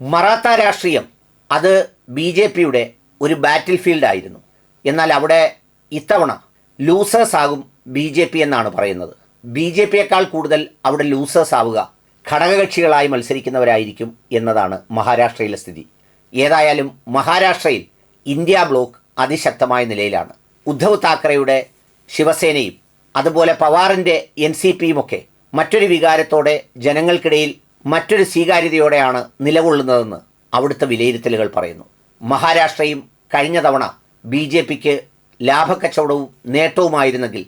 മറാത്ത രാഷ്ട്രീയം അത് B J പിയുടെ ഒരു ബാറ്റിൽ ഫീൽഡായിരുന്നു എന്നാൽ അവിടെ ഇത്തവണ ലൂസേഴ്സ് ആകും ബി ജെ പി എന്നാണ് പറയുന്നത്. ബി ജെ പിയേക്കാൾ കൂടുതൽ അവിടെ ലൂസേഴ്സ് ആവുക ഘടകകക്ഷികളായി മത്സരിക്കുന്നവരായിരിക്കും എന്നതാണ് മഹാരാഷ്ട്രയിലെ സ്ഥിതി. ഏതായാലും മഹാരാഷ്ട്രയിൽ ഇന്ത്യ ബ്ലോക്ക് അതിശക്തമായ നിലയിലാണ്. ഉദ്ധവ് താക്കറെയുടെ ശിവസേനയും അതുപോലെ പവാറിന്റെ എൻ സി പിയുമൊക്കെ മറ്റൊരു വികാരത്തോടെ ജനങ്ങൾക്കിടയിൽ മറ്റൊരു സ്വീകാര്യതയോടെയാണ് നിലകൊള്ളുന്നതെന്ന് അവിടുത്തെ വിലയിരുത്തലുകൾ പറയുന്നു. മഹാരാഷ്ട്രയും കഴിഞ്ഞ തവണ ബി ജെ പിക്ക് ലാഭക്കച്ചവടവും നേട്ടവുമായിരുന്നെങ്കിൽ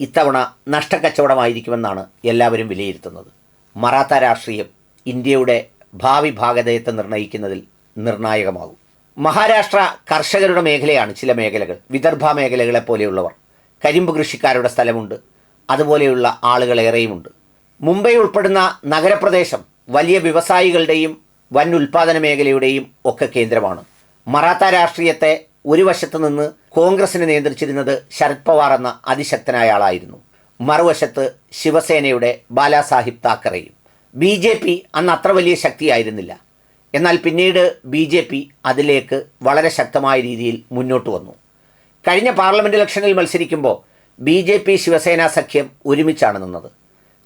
ഇത്തവണ നഷ്ടക്കച്ചവടമായിരിക്കുമെന്നാണ് എല്ലാവരും വിലയിരുത്തുന്നത്. മറാത്ത രാഷ്ട്രീയം ഇന്ത്യയുടെ ഭാവി ഭാഗതയത്തെ നിർണയിക്കുന്നതിൽ നിർണായകമാകും. മഹാരാഷ്ട്ര കർഷകരുടെ മേഖലയാണ് ചില മേഖലകൾ. വിദർഭ മേഖലകളെ പോലെയുള്ളവർ. കരിമ്പ് കൃഷിക്കാരുടെ സ്ഥലമുണ്ട്. അതുപോലെയുള്ള ആളുകൾ ഏറെയുമുണ്ട് മുംബൈ ഉൾപ്പെടുന്ന നഗരപ്രദേശം വലിയ വ്യവസായികളുടെയും വൻ ഉൽപാദന മേഖലയുടെയും ഒക്കെ കേന്ദ്രമാണ്. മറാത്ത രാഷ്ട്രീയത്തെ ഒരു വശത്ത് നിന്ന് കോൺഗ്രസിനെ നിയന്ത്രിച്ചിരുന്നത് ശരത് പവാർ എന്ന അതിശക്തനായ ആളായിരുന്നു. മറുവശത്ത് ശിവസേനയുടെ ബാലാസാഹിബ് താക്കറെയും. ബി ജെ പി അന്ന് അത്ര വലിയ ശക്തിയായിരുന്നില്ല. എന്നാൽ പിന്നീട് ബി ജെ പി അതിലേക്ക് വളരെ ശക്തമായ രീതിയിൽ മുന്നോട്ട് വന്നു. കഴിഞ്ഞ പാർലമെന്റ് ഇലക്ഷനിൽ മത്സരിക്കുമ്പോൾ ബി ജെ പി ശിവസേന സഖ്യം ഒരുമിച്ചാണ് നിന്നത്.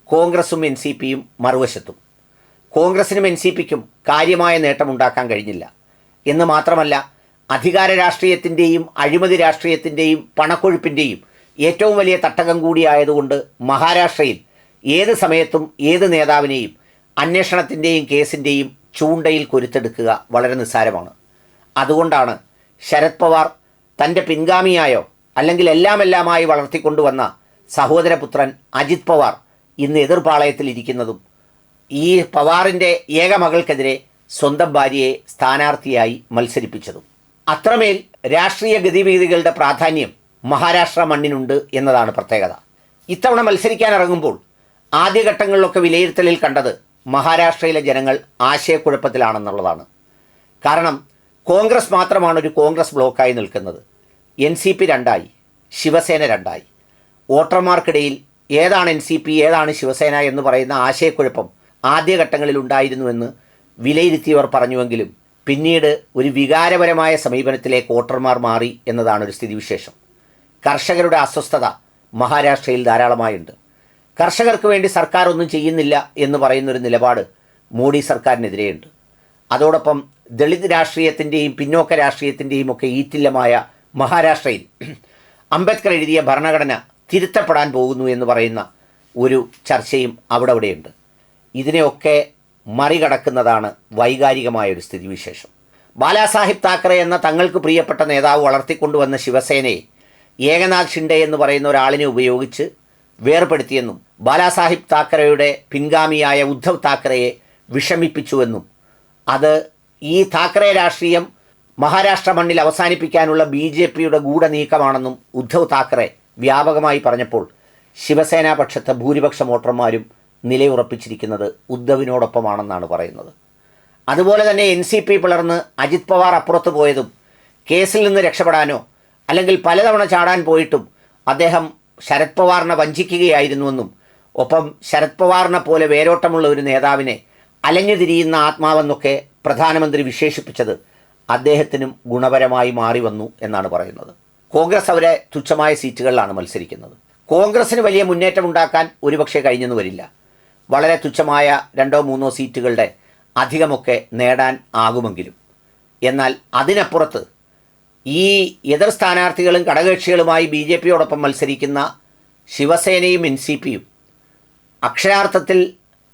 കോൺഗ്രസും എൻ സി പിയും മറുവശത്തും. കോൺഗ്രസിനും എൻ സി പിക്കും കാര്യമായ നേട്ടമുണ്ടാക്കാൻ കഴിഞ്ഞില്ല. എന്ന് മാത്രമല്ല അധികാര രാഷ്ട്രീയത്തിന്റെയും അഴിമതി രാഷ്ട്രീയത്തിന്റെയും പണക്കൊഴുപ്പിന്റെയും ഏറ്റവും വലിയ തട്ടകം കൂടിയായതുകൊണ്ട് മഹാരാഷ്ട്രയിൽ ഏത് സമയത്തും ഏത് നേതാവിനെയും അന്വേഷണത്തിന്റെയും കേസിന്റെയും ചൂണ്ടയിൽ കൊരുത്തെടുക്കുക വളരെ നിസ്സാരമാണ്. അതുകൊണ്ടാണ് ശരത് പവാർ തന്റെ പിൻഗാമിയായോ അല്ലെങ്കിൽ എല്ലാം എല്ലാമായി വളർത്തിക്കൊണ്ടുവന്ന സഹോദരപുത്രൻ അജിത് പവാർ ഇന്ന് എതിർപാളയത്തിൽ ഇരിക്കുന്നതും ഈ പവാറിന്റെ ഏക മകൾക്കെതിരെ സ്വന്തം ഭാര്യയെ സ്ഥാനാർത്ഥിയായി മത്സരിപ്പിച്ചതും. അത്രമേൽ രാഷ്ട്രീയ ഗതിവിധികളുടെ പ്രാധാന്യം മഹാരാഷ്ട്ര മണ്ണിനുണ്ട് എന്നതാണ് പ്രത്യേകത. ഇത്തവണ മത്സരിക്കാൻ ഇറങ്ങുമ്പോൾ ആദ്യഘട്ടങ്ങളിലൊക്കെ വിലയിരുത്തലിൽ കണ്ടത് മഹാരാഷ്ട്രയിലെ ജനങ്ങൾ ആശയക്കുഴപ്പത്തിലാണെന്നുള്ളതാണ്. കാരണം കോൺഗ്രസ് മാത്രമാണ് ഒരു കോൺഗ്രസ് ബ്ലോക്കായി നിൽക്കുന്നത്. എൻ സി പി രണ്ടായി ശിവസേന രണ്ടായി. വോട്ടർമാർക്കിടയിൽ ഏതാണ് എൻ സി പി ഏതാണ് ശിവസേന എന്ന് പറയുന്ന ആശയക്കുഴപ്പം ആദ്യഘട്ടങ്ങളിൽ ഉണ്ടായിരുന്നുവെന്ന് വിലയിരുത്തിയവർ പറഞ്ഞുവെങ്കിലും പിന്നീട് ഒരു വികാരപരമായ സമീപനത്തിലെ വോട്ടർമാർ മാറി എന്നതാണ് ഒരു സ്ഥിതിവിശേഷം. കർഷകരുടെ അസ്വസ്ഥത മഹാരാഷ്ട്രയിൽ ധാരാളമായുണ്ട്. കർഷകർക്ക് വേണ്ടി സർക്കാർ ഒന്നും ചെയ്യുന്നില്ല എന്ന് പറയുന്നൊരു നിലപാട് മോഡി സർക്കാരിനെതിരെയുണ്ട്. അതോടൊപ്പം ദളിത് രാഷ്ട്രീയത്തിന്റെയും പിന്നോക്ക രാഷ്ട്രീയത്തിന്റെയും ഒക്കെ ഈറ്റില്ലമായ മഹാരാഷ്ട്രയിൽ അംബേദ്കർ എഴുതിയ ഭരണഘടന തിരുത്തപ്പെടാൻ പോകുന്നു എന്ന് പറയുന്ന ഒരു ചർച്ചയും അവിടെ അവിടെയുണ്ട്. ഇതിനെയൊക്കെ മറികടക്കുന്നതാണ് വൈകാരികമായ ഒരു സ്ഥിതിവിശേഷം. ബാലാസാഹിബ് താക്കറെ എന്ന തങ്ങൾക്ക് പ്രിയപ്പെട്ട നേതാവ് വളർത്തിക്കൊണ്ടുവന്ന ശിവസേനയെ ഏകനാഥ് ഷിൻഡെ എന്ന് പറയുന്ന ഒരാളിനെ ഉപയോഗിച്ച് വേർപെടുത്തിയെന്നും ബാലാസാഹിബ് താക്കറെയുടെ പിൻഗാമിയായ ഉദ്ധവ് താക്കറയെ വിഷമിപ്പിച്ചുവെന്നും അത് ഈ താക്കറെ രാഷ്ട്രീയം മഹാരാഷ്ട്ര മണ്ണിൽ അവസാനിപ്പിക്കാനുള്ള ബി ജെ പിയുടെ ഗൂഢനീക്കമാണെന്നും ഉദ്ധവ് താക്കറെ വ്യാപകമായി പറഞ്ഞപ്പോൾ ശിവസേനാ പക്ഷത്തെ ഭൂരിപക്ഷ വോട്ടർമാരും നിലയുറപ്പിച്ചിരിക്കുന്നത് ഉദ്ധവിനോടൊപ്പമാണെന്നാണ് പറയുന്നത്. അതുപോലെ തന്നെ എൻ സി പി പിളർന്ന് അജിത് പവാർ അപ്പുറത്ത് പോയതും കേസിൽ നിന്ന് രക്ഷപ്പെടാനോ അല്ലെങ്കിൽ പലതവണ ചാടാൻ പോയിട്ടും അദ്ദേഹം ശരത് പവാറിനെ വഞ്ചിക്കുകയായിരുന്നുവെന്നും ഒപ്പം ശരത് പവാറിനെ പോലെ വേരോട്ടമുള്ള ഒരു നേതാവിനെ അലഞ്ഞു തിരിയുന്ന ആത്മാവെന്നൊക്കെ പ്രധാനമന്ത്രി വിശേഷിപ്പിച്ചത് അദ്ദേഹത്തിനും ഗുണപരമായി മാറി വന്നു എന്നാണ് പറയുന്നത്. കോൺഗ്രസ് അവരെ തുച്ഛമായ സീറ്റുകളിലാണ് മത്സരിക്കുന്നത്. കോൺഗ്രസിന് വലിയ മുന്നേറ്റം ഉണ്ടാക്കാൻ ഒരുപക്ഷെ കഴിഞ്ഞെന്ന് വരില്ല. വളരെ തുച്ഛമായ രണ്ടോ മൂന്നോ സീറ്റുകളുടെ അധികമൊക്കെ നേടാൻ ആകുമെങ്കിലും. എന്നാൽ അതിനപ്പുറത്ത് ഈ എതിർ സ്ഥാനാർത്ഥികളും ഘടകകക്ഷികളുമായി ബി ജെ പിയോടൊപ്പം മത്സരിക്കുന്ന ശിവസേനയും എൻ സി പിയും അക്ഷരാർത്ഥത്തിൽ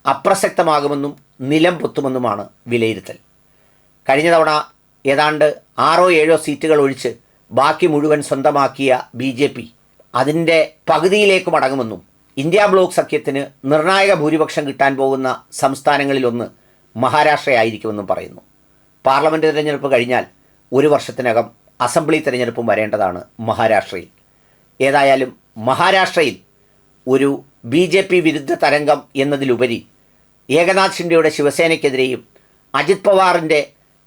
അപ്രസക്തമാകുമെന്നും നിലം പൊത്തുമെന്നുമാണ് വിലയിരുത്തൽ. കഴിഞ്ഞ തവണ ഏതാണ്ട് ആറോ ഏഴോ സീറ്റുകൾ ഒഴിച്ച് ബാക്കി മുഴുവൻ സ്വന്തമാക്കിയ ബി ജെ പി അതിന്റെ പകുതിയിലേക്ക് മടങ്ങുമെന്നും ഇന്ത്യ ബ്ലോക്ക് സഖ്യത്തിന് നിർണായക ഭൂരിപക്ഷം കിട്ടാൻ പോകുന്ന സംസ്ഥാനങ്ങളിലൊന്ന് മഹാരാഷ്ട്രയായിരിക്കുമെന്നും പറയുന്നു. പാർലമെന്റ് തിരഞ്ഞെടുപ്പ് കഴിഞ്ഞാൽ ഒരു വർഷത്തിനകം അസംബ്ലി തിരഞ്ഞെടുപ്പും വരേണ്ടതാണ് മഹാരാഷ്ട്രയിൽ. ഏതായാലും മഹാരാഷ്ട്രയിൽ ഒരു ബി ജെ പി വിരുദ്ധ തരംഗം എന്നതിലുപരി ഏകനാഥ് ഷിൻഡെയുടെ ശിവസേനയ്ക്കെതിരെയും അജിത് പവാറിന്റെ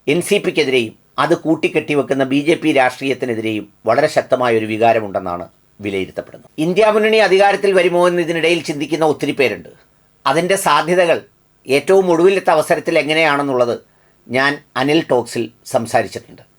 എൻ സി പിക്കെതിരെയും അത് കൂട്ടിക്കെട്ടി വെക്കുന്ന ബി ജെ പി രാഷ്ട്രീയത്തിനെതിരെയും വളരെ ശക്തമായ ഒരു വികാരമുണ്ടെന്നാണ് വിലയിരുത്തപ്പെടുന്നത് ഇന്ത്യ മുന്നണി അധികാരത്തിൽ വരുമോ എന്ന് ഇതിനിടയിൽ ചിന്തിക്കുന്ന ഒത്തിരി പേരുണ്ട്. അതിന്റെ സാധ്യതകൾ ഏറ്റവും ഒടുവിലത്തെ അവസരത്തിൽ എങ്ങനെയാണെന്നുള്ളത് ഞാൻ അനിൽ ടോക്സിൽ സംസാരിച്ചിട്ടുണ്ട്.